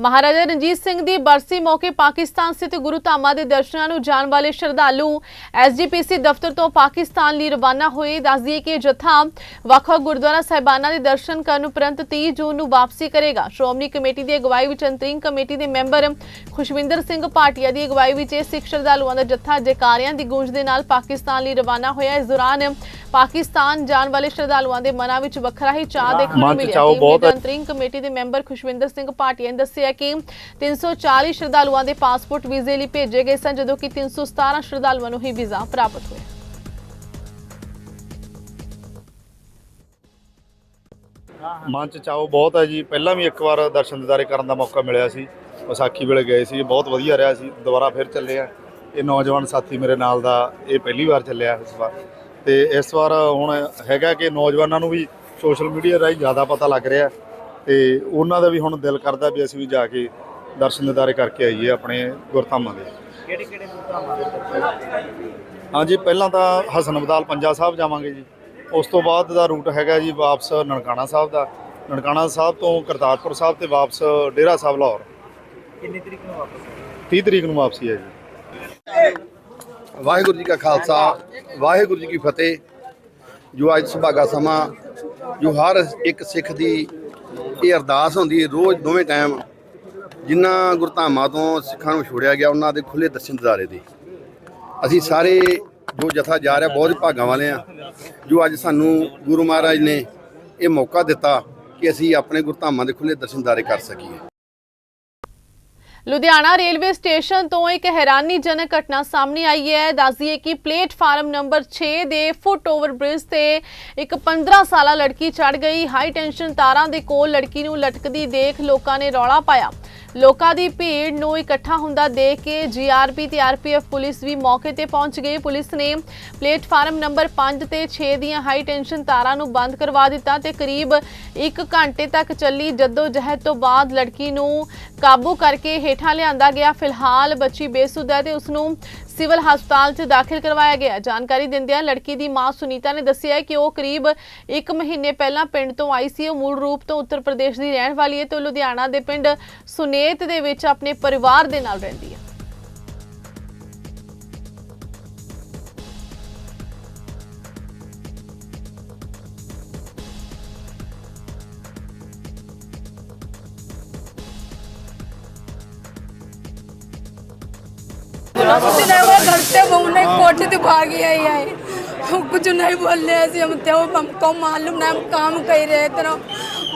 ਮਹਾਰਾਜਾ ਰਣਜੀਤ ਸਿੰਘ ਦੀ ਬਰਸੀ ਮੌਕੇ ਪਾਕਿਸਤਾਨ ਸਥਿਤ ਗੁਰੂ ਧਾਮਾਂ ਦੇ ਦਰਸ਼ਨਾਂ ਨੂੰ ਜਾਣ ਵਾਲੇ ਸ਼ਰਧਾਲੂ ਐਸਜੀਪੀਸੀ ਦਫ਼ਤਰ ਤੋਂ ਪਾਕਿਸਤਾਨ ਲਈ ਰਵਾਨਾ ਹੋਏ ਦੱਸਦੀਏ ਕਿ ਜਥਾ ਵੱਖ-ਵੱਖ ਗੁਰਦੁਆਰਾ ਸਾਹਿਬਾਨਾਂ ਦੇ ਦਰਸ਼ਨ ਕਰਨ ਉਪਰੰਤ 30 ਜੂਨ ਨੂੰ ਵਾਪਸੀ ਕਰੇਗਾ ਸ਼੍ਰੋਮਣੀ ਕਮੇਟੀ ਦੀ ਅਗਵਾਈ ਵਿੱਚ ਅੰਤਰਿੰਗ ਕਮੇਟੀ ਦੇ ਮੈਂਬਰ ਖੁਸ਼ਵਿੰਦਰ ਸਿੰਘ ਭਾਟੀਆ ਦੀ ਅਗਵਾਈ ਵਿੱਚ ਇਹ ਸਿੱਖ ਸ਼ਰਧਾਲੂਆਂ ਦਾ ਜਥਾ ਜੈਕਾਰਿਆਂ ਦੀ ਗੂੰਜ ਦੇ ਨਾਲ ਪਾਕਿਸਤਾਨ ਲਈ ਰਵਾਨਾ ਹੋਇਆ ਇਸ ਦੌਰਾਨ ਪਾਕਿਸਤਾਨ ਜਾਣ ਵਾਲੇ ਸ਼ਰਧਾਲੂਆਂ ਦੇ ਮਨਾਂ ਵਿੱਚ ਵੱਖਰਾ ਹੀ ਚਾਅ ਦੇਖਣ ਨੂੰ ਮਿਲਿਆ। ਅੰਤਰਿੰਗ ਕਮੇਟੀ ਦੇ ਮੈਂਬਰ ਖੁਸ਼ਵਿੰਦਰ ਸਿੰਘ ਭਾਟੀਆ ਨੇ ਦੱਸਿਆ ਕਿ 340 ਸ਼ਰਧਾਲੂਆਂ ਦੇ ਪਾਸਪੋਰਟ ਵੀਜ਼ੇ ਲਈ ਭੇਜੇ ਗਏ ਸਨ, ਜਦੋਂ ਕਿ 317 ਸ਼ਰਧਾਲੂਆਂ ਨੂੰ ਹੀ ਵੀਜ਼ਾ ਪ੍ਰਾਪਤ ਹੋਇਆ। ਮਨ ਚ ਚਾਓ ਬਹੁਤ ਹੈ ਜੀ। ਪਹਿਲਾਂ ਵੀ ਇੱਕ ਵਾਰ ਦਰਸ਼ਨ ਦਿਦਾਰੇ ਕਰਨ ਦਾ ਮੌਕਾ ਮਿਲਿਆ ਸੀ। ਵਿਸਾਖੀ ਵੇਲੇ ਗਏ ਸੀ। ਬਹੁਤ ਵਧੀਆ ਰਿਹਾ ਸੀ। ਦੁਬਾਰਾ ਫਿਰ ਚੱਲੇ ਆ। ਇਹ ਨੌਜਵਾਨ ਸਾਥੀ ਮੇਰੇ ਨਾਲ ਦਾ ਇਹ ਪਹਿਲੀ ਵਾਰ ਚੱਲਿਆ ਇਸ ਵਾਰ। ਤੇ ਇਸ ਵਾਰ ਹੁਣ ਹੈਗਾ ਕਿ ਨੌਜਵਾਨਾਂ ਨੂੰ ਵੀ ਸੋਸ਼ਲ ਮੀਡੀਆ ਰਾਹੀਂ ਜ਼ਿਆਦਾ ਪਤਾ ਲੱਗ ਰਿਹਾ। ਤੇ ਉਹਨਾਂ ਦਾ ਵੀ ਹੁਣ ਦਿਲ ਕਰਦਾ ਵੀ ਅਸੀਂ ਵੀ ਜਾ ਕੇ ਦਰਸ਼ਨ ਦਿਦਾਰੇ ਕਰਕੇ ਆਈਏ ਆਪਣੇ ਗੁਰਧਾਮਾਂ ਦੇ। ਕਿਹੜੇ ਕਿਹੜੇ ਗੁਰਧਾਮਾਂ ਦੇ ਦਰਸ਼ਨ? ਹਾਂਜੀ ਪਹਿਲਾਂ ਤਾਂ ਹਸਨ ਅਬਦਾਲ ਪੰਜਾ ਸਾਹਿਬ ਜਾਵਾਂਗੇ ਜੀ। ਉਸ ਤੋਂ ਬਾਅਦ ਦਾ ਰੂਟ ਹੈਗਾ ਜੀ ਵਾਪਸ ਨਨਕਾਣਾ ਸਾਹਿਬ ਦਾ। ਨਨਕਾਣਾ ਸਾਹਿਬ ਤੋਂ ਕਰਤਾਰਪੁਰ ਸਾਹਿਬ ਤੇ ਵਾਪਸ ਡੇਰਾ ਸਾਹਿਬ ਲਾਹੌਰ। ਕਿੰਨੀ ਤਰੀਕ ਨੂੰ ਵਾਪਸ ਆਉਣਾ? 30 ਤਰੀਕ ਨੂੰ ਵਾਪਸੀ ਹੈ ਜੀ। ਵਾਹਿਗੁਰੂ ਜੀ ਕਾ ਖਾਲਸਾ ਵਾਹਿਗੁਰੂ ਜੀ ਕੀ ਫਤਿਹ। ਜੋ ਅੱਜ ਸੁਭਾਗਾ ਸਮਾਂ ਜੋ ਹਰ ਇੱਕ ਸਿੱਖ ਦੀ ਇਹ ਅਰਦਾਸ ਹੁੰਦੀ ਹੈ ਰੋਜ਼ ਦੋਵੇਂ ਟਾਈਮ ਜਿਨ੍ਹਾਂ ਗੁਰਧਾਮਾਂ ਤੋਂ ਸਿੱਖਾਂ ਨੂੰ ਛੋੜਿਆ ਗਿਆ, ਉਹਨਾਂ ਦੇ ਖੁੱਲੇ ਦਰਸ਼ਨ ਦਿਦਾਰੇ ਦੇ। ਅਸੀਂ ਸਾਰੇ ਜੋ ਜਥਾ ਜਾ ਰਿਹਾ, ਬਹੁਤ ਭਾਗਾਂ ਵਾਲੇ ਆ ਜੋ ਅੱਜ ਸਾਨੂੰ ਗੁਰੂ ਮਹਾਰਾਜ ਨੇ ਇਹ ਮੌਕਾ ਦਿੱਤਾ ਕਿ ਅਸੀਂ ਆਪਣੇ ਗੁਰਧਾਮਾਂ ਦੇ ਖੁੱਲੇ ਦਰਸ਼ਨ ਦਿਦਾਰੇ ਕਰ ਸਕੀਏ। ਲੁਧਿਆਣਾ ਰੇਲਵੇ ਸਟੇਸ਼ਨ ਤੋਂ ਇੱਕ ਹੈਰਾਨੀਜਨਕ ਘਟਨਾ ਸਾਹਮਣੇ ਆਈ ਹੈ। ਦੱਸਦੀਏ ਕਿ ਪਲੇਟਫਾਰਮ ਨੰਬਰ 6 ਦੇ ਫੁੱਟ ਓਵਰ ਬ੍ਰਿਜ ਤੇ ਇੱਕ 15 ਸਾਲਾ ਲੜਕੀ ਚੜ ਗਈ। ਹਾਈ ਟੈਂਸ਼ਨ ਤਾਰਾਂ ਦੇ ਕੋਲ ਲੜਕੀ ਨੂੰ ਲਟਕਦੀ ਦੇਖ ਲੋਕਾਂ ਨੇ ਰੌਲਾ ਪਾਇਆ। ਲੋਕਾਂ ਦੀ ਭੀੜ ਨੂੰ ਇਕੱਠਾ ਹੁੰਦਾ ਦੇਖ ਕੇ ਜੀਆਰਪੀ ਤੇ ਆਰਪੀਐਫ ਪੁਲਿਸ ਵੀ ਮੌਕੇ ਤੇ ਪਹੁੰਚ ਗਈ। ਪੁਲਿਸ ਨੇ ਪਲੇਟਫਾਰਮ ਨੰਬਰ 5 ਤੇ 6 ਦੀਆਂ ਹਾਈ ਟੈਂਸ਼ਨ ਤਾਰਾਂ ਨੂੰ ਬੰਦ ਕਰਵਾ ਦਿੱਤਾ ਤੇ ਕਰੀਬ 1 ਘੰਟੇ ਤੱਕ ਚੱਲੀ ਜੱਦੋ ਜਹਿਦ ਤੋਂ ਬਾਅਦ ਲੜਕੀ ਨੂੰ ਕਾਬੂ ਕਰਕੇ ਹੇਠਾਂ ਲਿਆਂਦਾ ਗਿਆ। ਫਿਲਹਾਲ ਬੱਚੀ ਬੇਸੁੱਧ ਹੈ ਤੇ ਉਸ ਨੂੰ ਸਿਵਲ ਹਸਪਤਾਲ 'ਚ ਦਾਖਲ ਕਰਵਾਇਆ ਗਿਆ। ਜਾਣਕਾਰੀ ਦਿੰਦਿਆਂ ਲੜਕੀ ਦੀ ਮਾਂ ਸੁਨੀਤਾ ਨੇ ਦੱਸਿਆ ਕਿ ਉਹ ਕਰੀਬ 1 ਮਹੀਨੇ ਪਹਿਲਾਂ ਪਿੰਡ ਤੋਂ ਆਈ ਸੀ। ਉਹ ਮੂਲ ਰੂਪ ਤੋਂ ਉੱਤਰ ਪ੍ਰਦੇਸ਼ ਦੀ ਰਹਿਣ ਵਾਲੀ ਹੈ ਤੇ ਉਹ ਲੁਧਿਆਣਾ ਦੇ ਪਿੰਡ ਸੁਨੇਤ ਦੇ ਵਿੱਚ ਆਪਣੇ ਪਰਿਵਾਰ ਦੇ ਨਾਲ ਰਹਿੰਦੀ ਹੈ। वो है कुछ नहीं बोल रहे ऐसे हम थे हमको मालूम नहीं हम काम कर रहे थे ना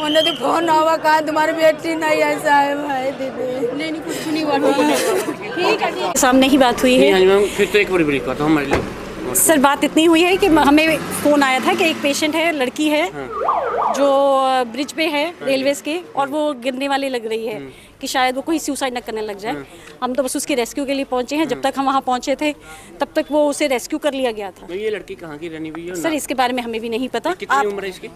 उन्हें तो फ़ोन आवा कहा तुम्हारी बेटी नहीं ऐसा है भाई दीदी। नहीं नहीं कुछ नहीं हुआ ठीक है ठीक सामने ही बात हुई है। मैम फिर तो एक बार ब्रेक करता हूँ हमारे लिए। सर बात इतनी हुई है कि हमें फ़ोन आया था कि एक पेशेंट है लड़की है। जो ब्रिज पे है रेलवेज के और वो गिरने वाली लग रही है कि शायद वो कोई सुसाइड न करने लग जाए। हम तो बस उसके रेस्क्यू के लिए पहुँचे हैं। जब तक हम वहाँ पहुँचे थे तब तक वो उसे रेस्क्यू कर लिया गया था। तो ये लड़की कहाँ की रहनी हुई है सर इसके बारे में हमें भी नहीं पता। कितनी आप उम्र है इसकी?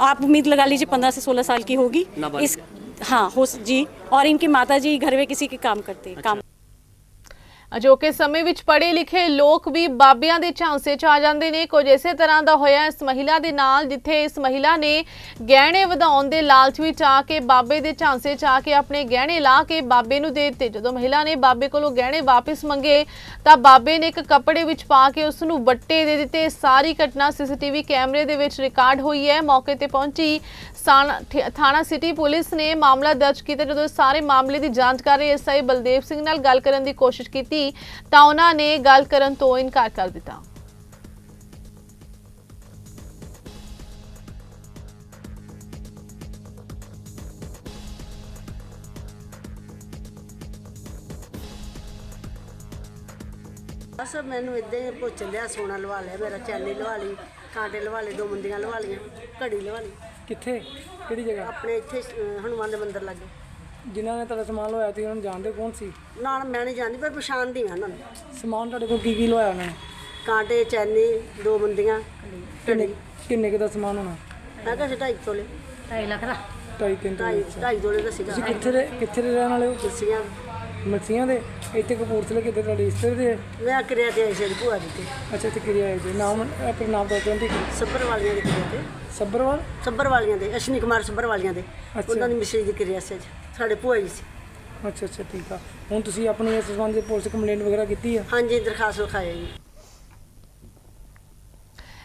आप उम्मीद लगा लीजिए पंद्रह से सोलह साल की होगी। इस हाँ हो जी। और इनके माता जी घर में किसी के काम करते हैं काम ਅਜੋਕੇ ਸਮੇਂ ਵਿੱਚ ਪੜ੍ਹੇ ਲਿਖੇ ਲੋਕ ਵੀ ਬਾਬਿਆਂ ਦੇ ਝਾਂਸੇ 'ਚ ਆ ਜਾਂਦੇ ਨੇ। ਕੁਝ ਇਸੇ ਤਰ੍ਹਾਂ ਦਾ ਹੋਇਆ ਇਸ ਮਹਿਲਾ ਦੇ ਨਾਲ, ਜਿੱਥੇ ਇਸ ਮਹਿਲਾ ਨੇ ਗਹਿਣੇ ਵਧਾਉਣ ਦੇ ਲਾਲਚ ਵਿੱਚ ਆ ਕੇ ਬਾਬੇ ਦੇ ਝਾਂਸੇ 'ਚ ਆ ਕੇ ਆਪਣੇ ਗਹਿਣੇ ਲਾ ਕੇ ਬਾਬੇ ਨੂੰ ਦੇ ਦਿੱਤੇ। ਜਦੋਂ ਮਹਿਲਾ ਨੇ ਬਾਬੇ ਕੋਲੋਂ ਗਹਿਣੇ ਵਾਪਸ ਮੰਗੇ, ਤਾਂ ਬਾਬੇ ਨੇ ਇੱਕ ਕੱਪੜੇ ਵਿੱਚ ਪਾ ਕੇ ਉਸ ਨੂੰ ਵੱਟੇ ਦੇ ਦਿੱਤੇ। ਸਾਰੀ ਘਟਨਾ ਸੀਸੀਟੀਵੀ ਕੈਮਰੇ ਦੇ ਵਿੱਚ ਰਿਕਾਰਡ ਹੋਈ ਹੈ। ਮੌਕੇ ਤੇ ਪਹੁੰਚੀ ਥਾਣਾ ਸਿਟੀ ਪੁਲਿਸ ਨੇ ਮਾਮਲਾ ਦਰਜ ਕੀਤਾ ਜਦੋਂ ਸਾਰੇ ਮਾਮਲੇ ਦੀ ਜਾਂਚ ਕਰ ਰਹੇ ਐਸਆਈ ਬਲਦੇਵ ਸਿੰਘ ਨਾਲ ਗੱਲ ਕਰਨ ਦੀ ਕੋਸ਼ਿਸ਼ ਕੀਤੀ ਤਾਂ ਉਹਨਾਂ ਨੇ ਗੱਲ ਕਰਨ ਤੋਂ ਇਨਕਾਰ ਕਰ ਦਿੱਤਾ। ਬਸ ਮੈਨੂੰ ਇਦਾਂ ਹੀ ਪੁੱਛ ਲਿਆ, ਸੋਨਾ ਲਵਾ ਲਿਆ, ਮੇਰਾ ਚੈਨੀ ਲਵਾ ਲਈ, ਕਾਂਟੇ ਲਵਾ ਲਏ, ਦੋ ਮੁੰਦੀਆਂ ਲਵਾ ਲਈਆਂ, ਘੜੀ ਲਵਾ ਲਈ। ਕਿੱਥੇ? ਕਿਹੜੀ ਜਗ੍ਹਾ? ਆਪਣੇ ਇੱਥੇ ਅਹ, ਹਨੂੰਮਾਨ ਦੇ ਮੰਦਿਰ ਲੱਗੇ। ਜਿਨ੍ਹਾਂ ਨੇ ਤੁਹਾਡਾ ਸਮਾਨ ਲਵਾਇਆ ਤੁਸੀਂ ਉਹਨਾਂ ਨੂੰ ਜਾਣਦੇ ਕੌਣ ਸੀ? ਨਾਲ ਮੈਂ ਨਹੀਂ ਜਾਣਦੀ ਪਰ ਪਛਾਣਦੀ ਹਾਂ ਉਹਨਾਂ ਨੂੰ। ਸਮਾਨ ਤੁਹਾਡੇ ਕੋਲ ਕੀ ਕੀ ਲਵਾਇਆ ਉਹਨਾਂ ਨੇ? ਕਾਂਟੇ ਚੈਨੀ ਦੋ ਮੁੰਦੀਆਂ ਕਿੰਨੇ ਕਿੰਨੇ ਕੁ ਦਾ ਸਮਾਨ ਹੋਣਾ? ਮੈਂ ਕਿਹਾ ਸੀ ਢਾਈ ਤੋਲੇ। ਢਾਈ ਲੱਖ ਦਾ। ਢਾਈ ਤਿੰਨ ਤੋਂ ਢਾਈ ਢਾਈ ਤੋਲੇ ਦਾ ਸੀਗਾ। ਤੁਸੀਂ ਕਿੱਥੇ ਦੇ ਕਿੱਥੇ ਦੇ ਰਹਿਣ ਵਾਲੇ ਹੋ? ਕੁਰਸੀਆਂ। ਮੱਛੀਆਂ ਦੇ ਇੱਥੇ ਕਪੂਰਥਲੇ ਕਿਤੇ ਤੁਹਾਡੇ? ਰਿਸ਼ਤੇ ਦੇ ਮੈਂ ਕਿਰਿਆ ਤੇ ਆਈ ਸੀ ਇਹਦੀ ਭੂਆ ਦੀ ਤੇ। ਅੱਛਾ ਇੱਥੇ ਕਿਰਿਆ ਹੈ ਜੀ ਨਾਮ ਆਪਣਾ ਨਾਮ ਦੱਸ ਦਿਓ ਸੱਬਰ ਵਾਲੀਆਂ ਦੀ ਕਿਰਿਆ ਤੇ। ਸੱਬਰਵਾਲ ਸੱਬਰ ਵਾਲੀਆਂ ਦੇ ਅਸ਼ਨੀ ਕੁਮਾਰ ਸੱਬਰ ਵਾਲੀਆਂ ਦੇ ਉਹਨਾਂ ਦੀ ਮਿਸਰੀ ਦੀ ਕਿਰਿਆ ਸੀ ਅੱਜ। ਸਾਡੇ ਭੂਆ ਜੀ ਸੀ। ਅੱਛਾ ਅੱਛਾ ਠੀਕ ਆ। ਹੁਣ ਤੁਸੀਂ ਆਪਣੀ ਇਸ ਸੰਬੰਧ ਵਿੱਚ ਪੁਲਿਸ ਕੰਪਲੇਂਟ ਵਗੈਰਾ ਕੀਤੀ ਆ? ਹਾਂਜੀ ਦਰਖਾਸਤ ਲਿਖਾਇਆ ਜੀ।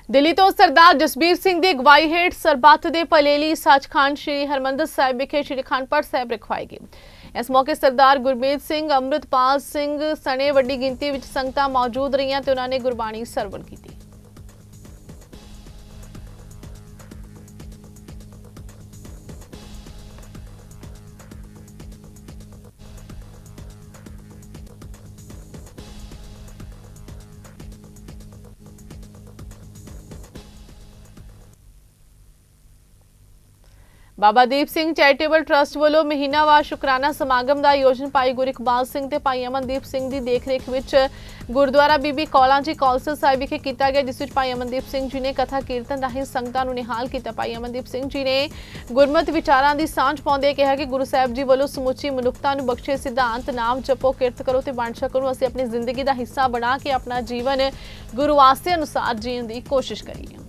ਦਿੱਲੀ ਤੋਂ ਸਰਦਾਰ ਜਸਬੀਰ ਸਿੰਘ ਦੀ ਅਗਵਾਈ ਹੇਠ ਸਰਬੱਤ ਦੇ ਭਲੇ ਲਈ ਸੱਚਖੰਡ ਸ੍ਰੀ ਹਰਮੰਦਰ ਸਾਹਿਬ ਵਿਖੇ ਸ੍ਰੀ ਅਖੰਡ ਪਾਠ ਸਾਹਿਬ ਰਖਵਾਏ ਗਏ। ਇਸ ਮੌਕੇ ਸਰਦਾਰ ਗੁਰਮੀਤ ਸਿੰਘ, ਅੰਮ੍ਰਿਤਪਾਲ ਸਿੰਘ ਸਣੇ ਵੱਡੀ ਗਿਣਤੀ ਵਿੱਚ ਸੰਗਤਾਂ ਮੌਜੂਦ ਰਹੀਆਂ ਤੇ ਉਹਨਾਂ ਨੇ ਗੁਰਬਾਣੀ ਸਰਵਣ ਕੀਤੀ। ਬਾਬਾ ਦੀਪ ਸਿੰਘ ਚੈਰੀਟੇਬਲ ਟਰਸਟ ਵੱਲੋਂ ਮਹੀਨਾਵਾਰ ਸ਼ੁਕਰਾਨਾ ਸਮਾਗਮ ਦਾ ਆਯੋਜਨ ਭਾਈ ਗੁਰ ਇਕਬਾਲ ਸਿੰਘ ਤੇ ਭਾਈ ਅਮਨਦੀਪ ਸਿੰਘ ਦੀ ਦੇਖਰੇਖ ਵਿੱਚ ਗੁਰਦੁਆਰਾ ਬੀਬੀ ਕੌਲਾਂ ਜੀ ਕੌਲਸਾ ਸਾਹਿਬ ਵਿਖੇ ਕੀਤਾ ਗਿਆ, ਜਿਸ ਵਿੱਚ ਭਾਈ ਅਮਨਦੀਪ ਸਿੰਘ ਜੀ ਨੇ ਕਥਾ ਕੀਰਤਨ ਰਾਹੀਂ ਸੰਗਤਾਂ ਨੂੰ ਨਿਹਾਲ ਕੀਤਾ। ਭਾਈ ਅਮਨਦੀਪ ਸਿੰਘ ਜੀ ਨੇ ਗੁਰਮਤਿ ਵਿਚਾਰਾਂ ਦੀ ਸਾਂਝ ਪਾਉਂਦੇ ਕਿਹਾ ਕਿ ਗੁਰੂ ਸਾਹਿਬ ਜੀ ਵੱਲੋਂ ਸਮੁੱਚੀ ਮਨੁੱਖਤਾ ਨੂੰ ਬਖਸ਼ੇ ਸਿਧਾਂਤ, ਨਾਮ ਜਪੋ, ਕਿਰਤ ਕਰੋ ਤੇ ਵੰਡ ਛਕੋ ਨੂੰ ਅਸੀਂ ਆਪਣੀ ਜ਼ਿੰਦਗੀ ਦਾ ਹਿੱਸਾ ਬਣਾ ਕੇ ਆਪਣਾ ਜੀਵਨ ਗੁਰੂ ਆਸੇ ਅਨੁਸਾਰ ਜੀਣ ਦੀ ਕੋਸ਼ਿਸ਼ ਕਰੀਏ।